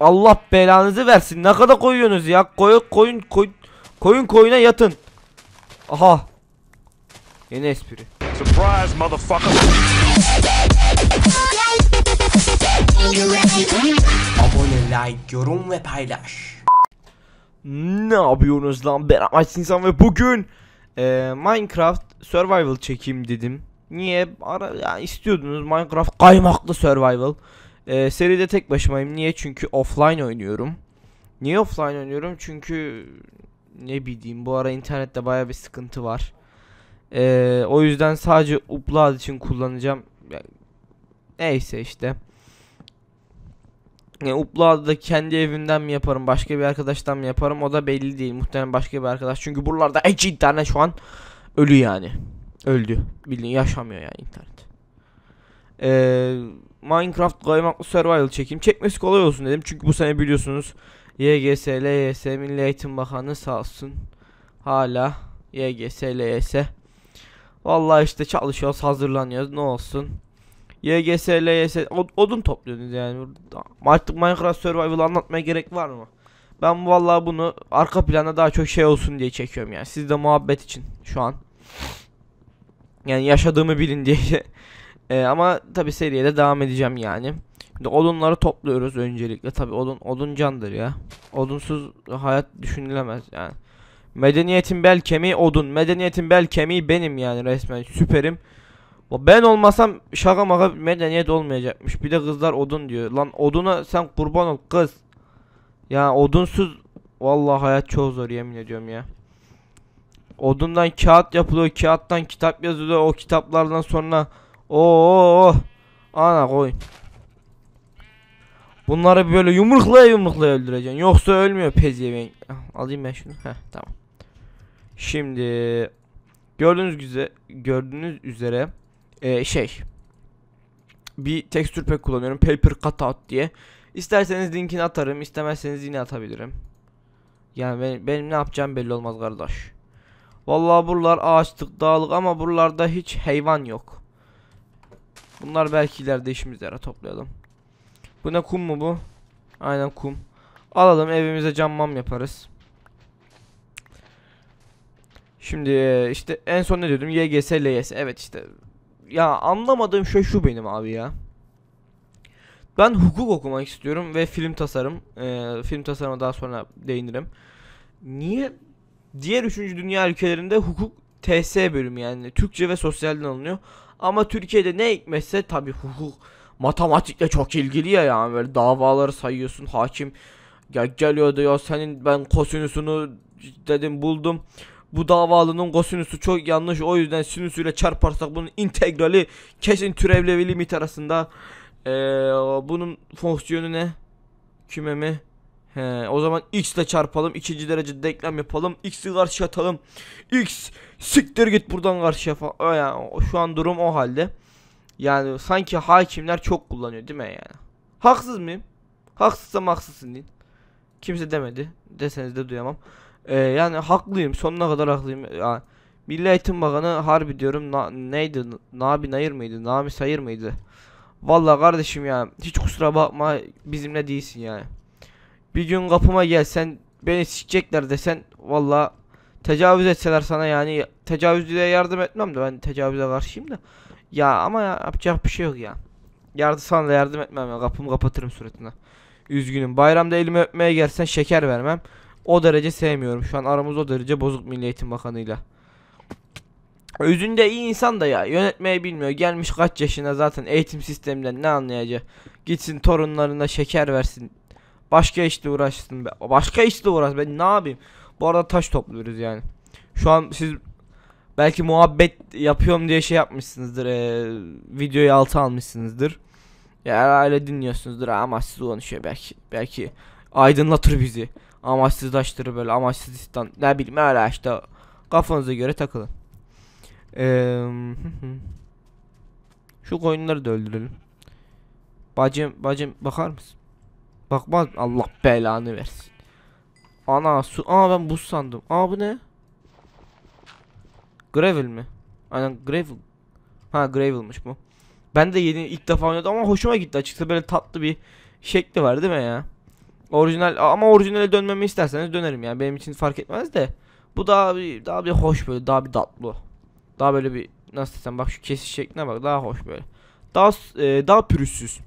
Allah belanızı versin. Ne kadar koyuyorsunuz ya? Koy koyun koyun koyun koyuna yatın. Aha. Yeni espri. Surprise, motherfucker. Abone, like, yorum ve paylaş. Ne yapıyorsunuz lan? Ben Amaç insan ve bugün eee, Minecraft Survival çekeyim dedim. Niye? Ara, ya istiyordunuz Minecraft kaymaklı Survival. Eee, seride tek başımayım. Niye? Çünkü offline oynuyorum. Niye offline oynuyorum? Çünkü ne bileyim bu ara internette baya bir sıkıntı var. Eee, o yüzden sadece upload için kullanacağım. Neyse işte. Yani upload'ı da kendi evimden mi yaparım, başka bir arkadaştan mı yaparım o da belli değil. Muhtemelen başka bir arkadaş. Çünkü buralarda hiç internet şu an ölü yani. Öldü. Bildiğin yaşamıyor yani internet. Ee, Minecraft kaymaklı survival çekeyim. Çekmesi kolay olsun dedim. Çünkü bu sene biliyorsunuz YGS, LYS, Milli Eğitim Bakanı sağ olsun. Hala YGS, LYS. Vallahi işte çalışıyoruz, hazırlanıyoruz. Ne olsun. YGS, LYS od- odun topluyorsunuz yani. Artık Minecraft Survival anlatmaya gerek var mı? Ben vallahi bunu arka planda daha çok şey olsun diye çekiyorum yani. Siz de muhabbet için şu an. Yani yaşadığımı bilin diye. Ee, ama tabi seriye de devam edeceğim yani. Şimdi odunları topluyoruz öncelikle. Tabi odun odun candır ya. Odunsuz hayat düşünülemez yani. Medeniyetin bel kemiği odun. Medeniyetin bel kemiği benim yani resmen süperim. Ben olmasam şaka maka medeniyet olmayacakmış. Bir de kızlar odun diyor. Lan oduna sen kurban ol kız. Ya odunsuz vallahi hayat çok zor yemin ediyorum ya. Odundan kağıt yapılıyor, kağıttan kitap yazılıyor. O kitaplardan sonra o ana koy. Bunları böyle yumruklaya yumruklaya öldüreceksin. Yoksa ölmüyor pezevenk. Ah, Alayım ben şunu. Heh tamam. Şimdi gördüğünüz üzere gördüğünüz üzere e, şey bir tekstür pack kullanıyorum paper cutout diye İsterseniz linkini atarım istemezseniz yine atabilirim yani benim, benim ne yapacağım belli olmaz kardeş Vallahi buralar ağaçlık dağlık ama buralarda hiç hayvan yok Bunlar belki ileride işimize yarar toplayalım Bu ne kum mu bu Aynen kum Alalım evimize cammam yaparız Şimdi e, işte en son ne diyordum YGS LYS evet işte ya anlamadığım şey şu benim abi ya. Ben hukuk okumak istiyorum ve film tasarım. Ee, film tasarıma daha sonra değinirim. Niye diğer 3. dünya ülkelerinde hukuk TS bölümü yani Türkçe ve sosyalden alınıyor. Ama Türkiye'de ne hikmetse tabi hukuk matematikle çok ilgili ya yani böyle davaları sayıyorsun hakim gel geliyor diyor senin ben kosinüsünü dedim buldum bu davalının kosinüsü çok yanlış o yüzden sinüsüyle çarparsak bunun integrali kesin türevle limit arasında Ee, bunun fonksiyonu ne? Küme mi? He, o zaman x ile çarpalım ikinci derece denklem yapalım. X'i karşıya atalım. X siktir git buradan karşıya falan. Yani, şu an durum o halde. Yani sanki hakimler çok kullanıyor değil mi yani? Haksız mıyım? Haksızsam haksızsın deyin. Kimse demedi. Deseniz de duyamam. Ee, yani haklıyım sonuna kadar haklıyım. Ya, Milli Eğitim Bakanı harbi diyorum na, neydi? Nabi Nayır mıydı? Nami Sayır mıydı? Vallahi kardeşim ya hiç kusura bakma bizimle değilsin yani bir gün kapıma gelsen beni sikecekler desen vallahi tecavüz etseler sana yani tecavüzcüye yardım etmem de ben tecavüze karşıyım da ya ama ya, yapacak bir şey yok ya yardım sana da yardım etmem ya kapımı kapatırım suratına üzgünüm bayramda elimi öpmeye gelsen şeker vermem o derece sevmiyorum. Şu an aramız o derece bozuk Milli Eğitim Bakanı'yla. Özünde iyi insan da ya yönetmeyi bilmiyor. Gelmiş kaç yaşına zaten eğitim sisteminden ne anlayacak? Gitsin torunlarına şeker versin. Başka işle uğraşsın be. Başka işle uğraş ben ne yapayım? Bu arada taş topluyoruz yani. Şu an siz belki muhabbet yapıyorum diye şey yapmışsınızdır. eee, videoyu alta almışsınızdır. Ya öyle dinliyorsunuzdur ama siz konuşuyor belki. Belki aydınlatır bizi. Amaçsızlaştırır böyle amaçsız istan ne bileyim öyle işte kafanıza göre takılın. Eee, şu koyunları da öldürelim. Bacım bacım bakar mısın? Bakmaz Allah belanı versin. Ana su aa ben buz sandım. Aa bu ne? Gravel mi? Aynen gravel. Ha gravel'mış bu. Ben de yeni ilk defa oynadım ama hoşuma gitti açıkçası böyle tatlı bir şekli var değil mi ya? Orijinal ama orijinale dönmemi isterseniz dönerim yani benim için fark etmez de. Bu daha bir daha bir hoş böyle daha bir tatlı. Daha böyle bir nasıl desem bak şu kesiş şekline bak daha hoş böyle. Daha e, daha pürüzsüz.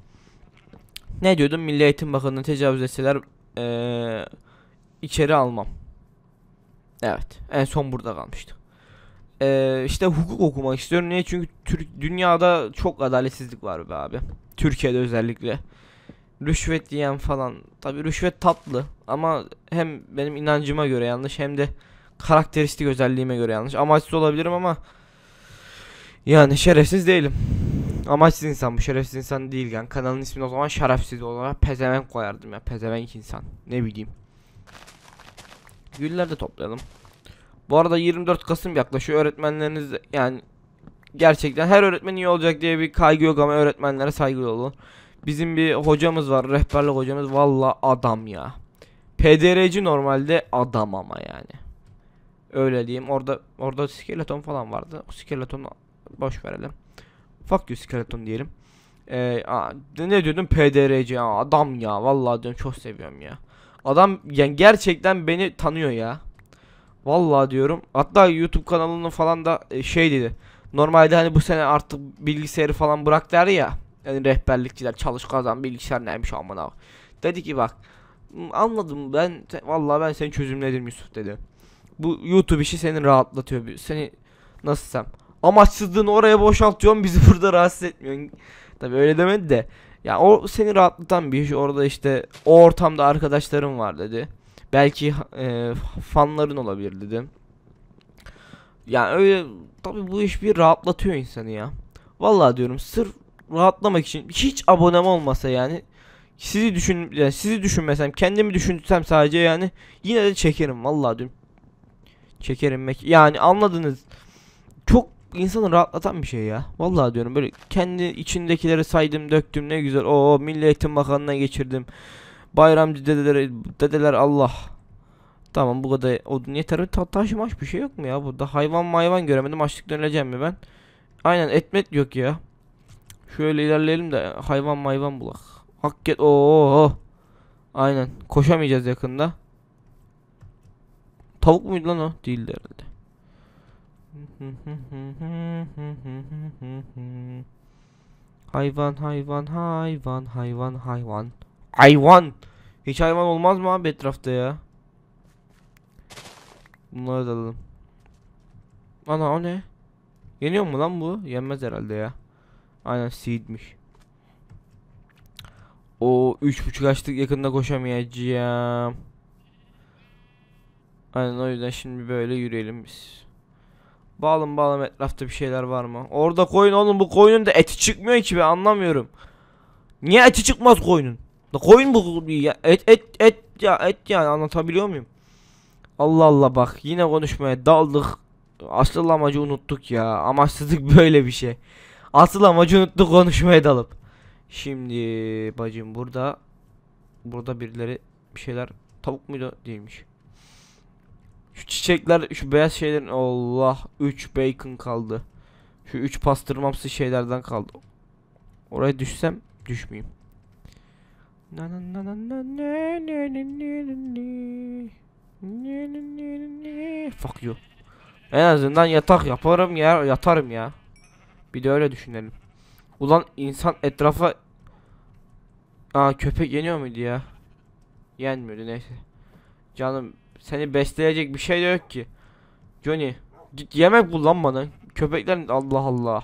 Ne diyordum Milli Eğitim Bakanı'na tecavüz etseler e, içeri almam. Evet en son burada kalmıştık. E, işte hukuk okumak istiyorum. Niye? Çünkü Türk dünyada çok adaletsizlik var be abi. Türkiye'de özellikle. Rüşvet yiyen falan. Tabi rüşvet tatlı ama hem benim inancıma göre yanlış hem de karakteristik özelliğime göre yanlış. Amaçsız olabilirim ama yani şerefsiz değilim. Amaçsız insan bu şerefsiz insan değil yani kanalın ismini o zaman şerefsiz olarak pezevenk koyardım ya pezevenk insan ne bileyim. Güller de toplayalım. Bu arada 24 Kasım yaklaşıyor öğretmenleriniz yani gerçekten her öğretmen iyi olacak diye bir kaygı yok ama öğretmenlere saygılı olun. Bizim bir hocamız var rehberlik hocamız valla adam ya. PDR'ci normalde adam ama yani. Öyle diyeyim. Orada orada skeleton falan vardı. O skeletonu boş verelim. Fuck you skeleton diyelim. Ee, ne diyordum PDR'ci ya adam ya vallahi diyorum çok seviyorum ya. Adam yani gerçekten beni tanıyor ya. Vallahi diyorum. Hatta YouTube kanalını falan da e, şey dedi. Normalde hani bu sene artık bilgisayarı falan bırak der ya. Yani rehberlikçiler çalış kazan bilgisayar neymiş amına. Dedi ki bak "m, anladım ben vallahi ben seni çözümledim Yusuf dedi. Bu YouTube işi seni rahatlatıyor. Seni nasıl desem amaçsızlığını oraya boşaltıyorsun bizi burada rahatsız etmiyorsun. Tabi öyle demedi de. Ya o seni rahatlatan bir iş. Orada işte o ortamda arkadaşlarım var dedi. Belki e, fanların olabilir dedi. Yani öyle tabi bu iş bir rahatlatıyor insanı ya. Vallahi diyorum sırf rahatlamak için hiç abonem olmasa yani sizi düşün yani sizi düşünmesem kendimi düşünsem sadece yani yine de çekerim vallahi diyorum. Çekerim yani anladınız. Çok insanı rahatlatan bir şey ya. Vallahi diyorum böyle kendi içindekileri saydım döktüm ne güzel. O Milli Eğitim Bakanı'na geçirdim. Bayramcı dedeler dedeler Allah. Tamam bu kadar odun yeter. Ta taş maş bir şey yok mu ya burada? Hayvan mayvan göremedim. Açlıktan öleceğim mi ben? Aynen etmet yok ya. Şöyle ilerleyelim de hayvan mayvan bulak. Hakket oo. Aynen. Koşamayacağız yakında. Tavuk muydu lan o? Değildi herhalde. Hayvan hayvan hayvan hayvan hayvan. Hayvan. Hiç hayvan olmaz mı abi etrafta ya? Bunları da alalım. Ana o ne? Yeniyor mu lan bu? Yenmez herhalde ya. Aynen seedmiş. O üç buçuk açtık yakında koşamayacağım. Aynen o yüzden şimdi böyle yürüyelim biz. Bağlım bağlım etrafta bir şeyler var mı? Orada koyun oğlum bu koyunun da eti çıkmıyor ki ben anlamıyorum. Niye eti çıkmaz koyunun? Da koyun bu ya et et et ya et yani anlatabiliyor muyum? Allah Allah bak yine konuşmaya daldık. Asıl amacı unuttuk ya. Amaçsızlık böyle bir şey. Asıl amacı unuttuk konuşmaya dalıp. Şimdi bacım burada burada birileri bir şeyler tavuk muydu değilmiş. Şu çiçekler şu beyaz şeylerin Allah 3 bacon kaldı. Şu 3 pastırmamsı şeylerden kaldı. Oraya düşsem düşmeyeyim. Fuck you. En azından yatak yaparım ya yatarım ya. Bir de öyle düşünelim. Ulan insan etrafa Aa köpek yeniyor muydu ya? Yenmiyordu neyse. Canım seni besleyecek bir şey de yok ki. Johnny git yemek bul lan bana. Köpekler Allah Allah.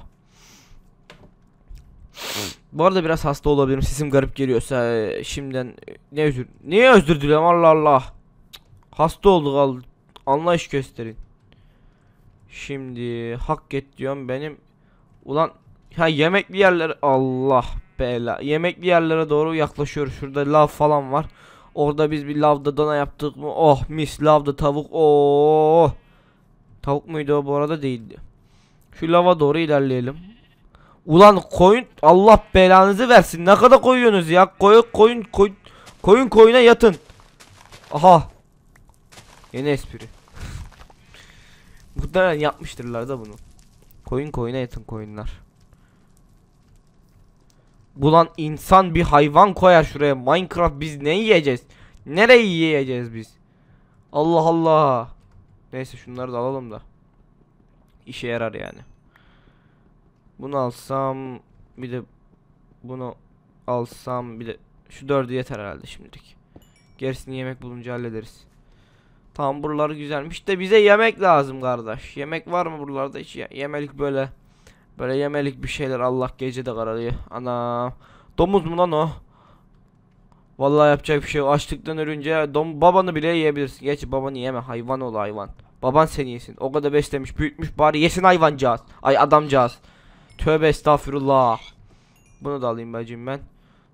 Bu arada biraz hasta olabilirim. Sesim garip geliyorsa e, şimdiden e, ne özür Niye özür diliyorum Allah Allah. Hasta olduk al. Anlayış gösterin. Şimdi hak et diyorum benim. Ulan ha yemekli yerler Allah bela. Yemekli yerlere doğru yaklaşıyoruz. Şurada lav falan var. Orada biz bir lavda dana yaptık mı? Oh mis lavda tavuk. Oh. Tavuk muydu o bu arada değildi. Şu lava doğru ilerleyelim. Ulan koyun Allah belanızı versin. Ne kadar koyuyorsunuz ya? Koyun koyun koyun koyun koyuna yatın. Aha. Yeni espri. Muhtemelen yapmıştırlar da bunu. Koyun koyuna yatın koyunlar. Bulan insan bir hayvan koyar şuraya. Minecraft biz ne yiyeceğiz? Nereyi yiyeceğiz biz? Allah Allah. Neyse şunları da alalım da. İşe yarar yani. Bunu alsam bir de bunu alsam bir de şu dördü yeter herhalde şimdilik. Gerisini yemek bulunca hallederiz. Tamam buralar güzelmiş de bize yemek lazım kardeş. Yemek var mı buralarda hiç ye- yemelik böyle böyle yemelik bir şeyler Allah gece de kararıyor. Ana domuz mu lan o? Vallahi yapacak bir şey yok. Açlıktan ölünce dom babanı bile yiyebilirsin. Geç babanı yeme hayvan ol hayvan. Baban seni yesin. O kadar beslemiş, büyütmüş bari yesin hayvancağız. Ay adamcağız. Tövbe estağfurullah. Bunu da alayım bacım ben.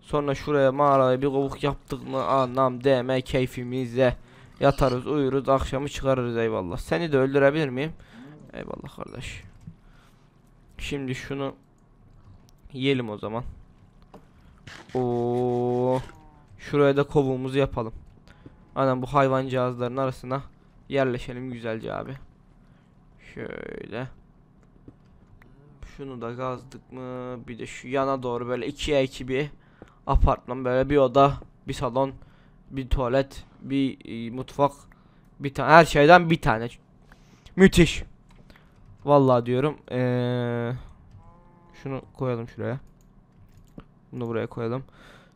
Sonra şuraya mağaraya bir kovuk yaptık mı anlam deme keyfimize. Yatarız uyuruz akşamı çıkarırız eyvallah. Seni de öldürebilir miyim? Eyvallah kardeş. Şimdi şunu yiyelim o zaman. Oo. Şuraya da kovuğumuzu yapalım. Anam bu hayvancağızların arasına yerleşelim güzelce abi. Şöyle. Şunu da gazdık mı? Bir de şu yana doğru böyle ikiye iki bir apartman böyle bir oda, bir salon, bir tuvalet, bir e, mutfak, bir tane her şeyden bir tane. Müthiş. Vallahi diyorum. Eee şunu koyalım şuraya. Bunu buraya koyalım.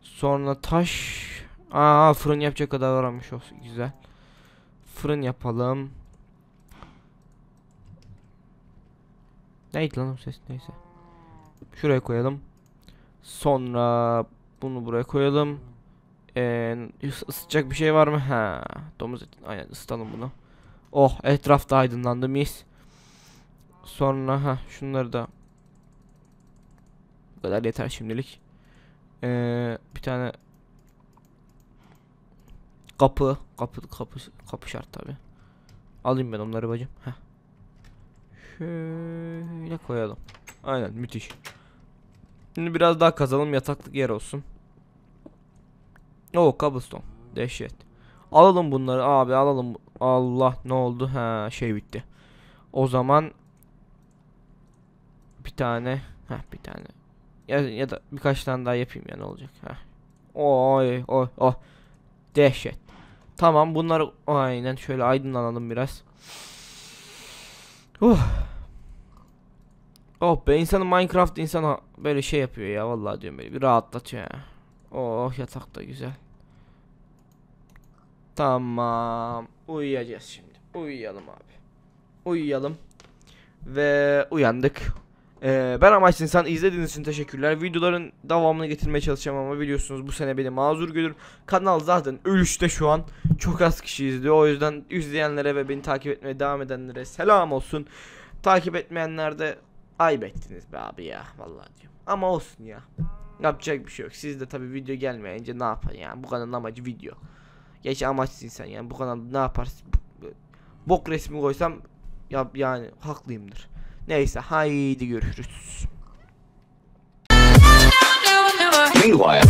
Sonra taş. Aa fırın yapacak kadar varmış olsun güzel. Fırın yapalım. Neydi lan o ses neyse. Şuraya koyalım. Sonra bunu buraya koyalım. Ee, ıs- ısıtacak bir şey var mı? Ha, domuz eti. Aynen ısıtalım bunu. Oh, etrafta aydınlandı mis. Sonra ha şunları da bu kadar yeter şimdilik. Ee, bir tane kapı, kapı, kapı, kapı şart tabi. Alayım ben onları bacım. Heh. Şöyle koyalım. Aynen müthiş. Şimdi biraz daha kazalım yataklık yer olsun. Oo cobblestone. Dehşet. Alalım bunları abi alalım. Allah ne oldu? Ha şey bitti. O zaman bir tane ha bir tane ya, ya da birkaç tane daha yapayım ya ne olacak ha. Oy oy oh. Dehşet. Tamam bunları aynen şöyle aydınlanalım biraz. Uh. Oh be insanın Minecraft insana böyle şey yapıyor ya vallahi diyorum böyle bir rahatlatıyor ya. Oh yatak da güzel. Tamam. Uyuyacağız şimdi. Uyuyalım abi. Uyuyalım. Ve uyandık. Ee, ben amaç insan izlediğiniz için teşekkürler. Videoların devamını getirmeye çalışacağım ama biliyorsunuz bu sene beni mazur görür. Kanal zaten ölüşte şu an. Çok az kişi izliyor. O yüzden izleyenlere ve beni takip etmeye devam edenlere selam olsun. Takip etmeyenler de ayıp ettiniz be abi ya. Vallahi diyorum. Ama olsun ya. Yapacak bir şey yok. Siz de tabi video gelmeyince ne yapın yani. Bu kanalın amacı video. Geç amaçsın sen yani. Bu kanalda ne yaparsın? Bok resmi koysam ya yani haklıyımdır. Neyse haydi görüşürüz. Meanwhile.